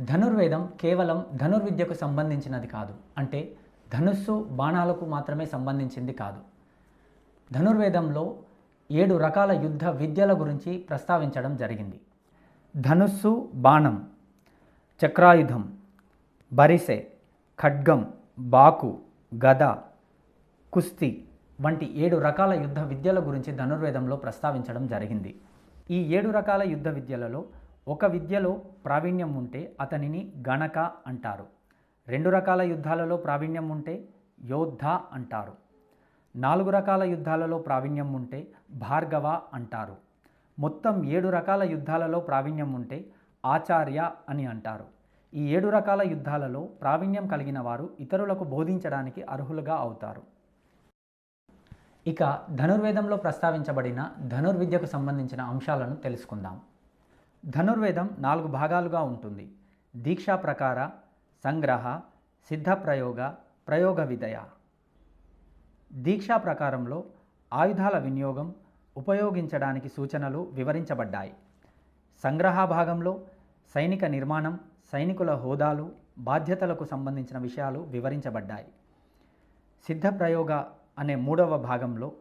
ధనుర్వేదం కేవలం ధనుర్విద్యకు సంబంధించినది కాదు. అంటే ధనుస్సు బాణాలకు మాత్రమే సంబంధించింది కాదు. ధనుర్వేదంలో ఏడు రకాల యుద్ధ విద్యల గురించి ప్రస్తావించడం జరిగింది. ధనుస్సు బాణం చక్రాయుధం బరిసె ఖడ్గం బాకు గద కుస్తీ వంటి ఏడు రకాల యుద్ధ విద్యల గురించి ధనుర్వేదంలో ప్రస్తావించడం జరిగింది. ఈ ఏడు రకాల యుద్ధ విద్యలలో ఒక విద్యలో ప్రావీణ్యం ఉంటే అతనిని గణక అంటారు. రెండు రకాల యుద్ధాలలో ప్రావీణ్యం ఉంటే యోద్ధ అంటారు. నాలుగు రకాల యుద్ధాలలో ప్రావీణ్యం ఉంటే భార్గవ అంటారు. మొత్తం ఏడు రకాల యుద్ధాలలో ప్రావీణ్యం ఉంటే ఆచార్య అని అంటారు. ఈ ఏడు రకాల యుద్ధాలలో ప్రావీణ్యం కలిగిన వారు ఇతరులకు బోధించడానికి అర్హులుగా అవుతారు. ఇక ధనుర్వేదంలో ప్రస్తావించబడిన ధనుర్విద్యకు సంబంధించిన అంశాలను తెలుసుకుందాం. ధనుర్వేదం నాలుగు భాగాలుగా ఉంటుంది. దీక్షా ప్రకార సంగ్రహ సిద్ధ ప్రయోగ ప్రయోగ విదయ దీక్షా ప్రకారంలో ఆయుధాల వినియోగం ఉపయోగించడానికి సూచనలు వివరించబడ్డాయి. సంగ్రహ భాగంలో సైనిక నిర్మాణం సైనికుల హోదాలు బాధ్యతలకు సంబంధించిన విషయాలు వివరించబడ్డాయి. సిద్ధ ప్రయోగ అనే మూడవ భాగంలో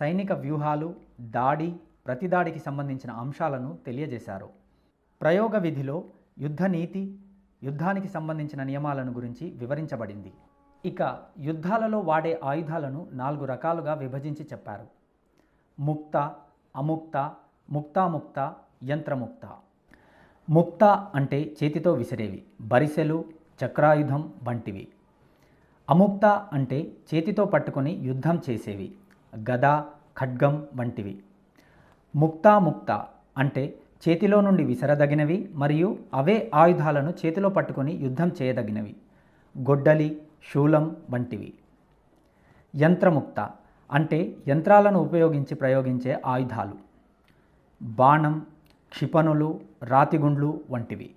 సైనిక వ్యూహాలు దాడి ప్రతిదాడికి సంబంధించిన అంశాలను తెలియజేశారు. ప్రయోగ విధిలో యుద్ధ నీతి యుద్ధానికి సంబంధించిన నియమాలను గురించి వివరించబడింది. ఇక యుద్ధాలలో వాడే ఆయుధాలను నాలుగు రకాలుగా విభజించి చెప్పారు. ముక్త అముక్త ముక్తాముక్త యంత్రముక్త. ముక్త అంటే చేతితో విసిరేవి బరిసెలు చక్రాయుధం వంటివి. అముక్త అంటే చేతితో పట్టుకొని యుద్ధం చేసేవి గద ఖడ్గం వంటివి. ముక్తాముక్త అంటే చేతిలో నుండి విసరదగినవి మరియు అవే ఆయుధాలను చేతిలో పట్టుకొని యుద్ధం చేయదగినవి. గొడ్డలి శూలం వంటివి. యంత్రముక్త అంటే యంత్రాలను ఉపయోగించి ప్రయోగించే ఆయుధాలు. బాణం క్షిపణులు రాతిగుండ్లు వంటివి.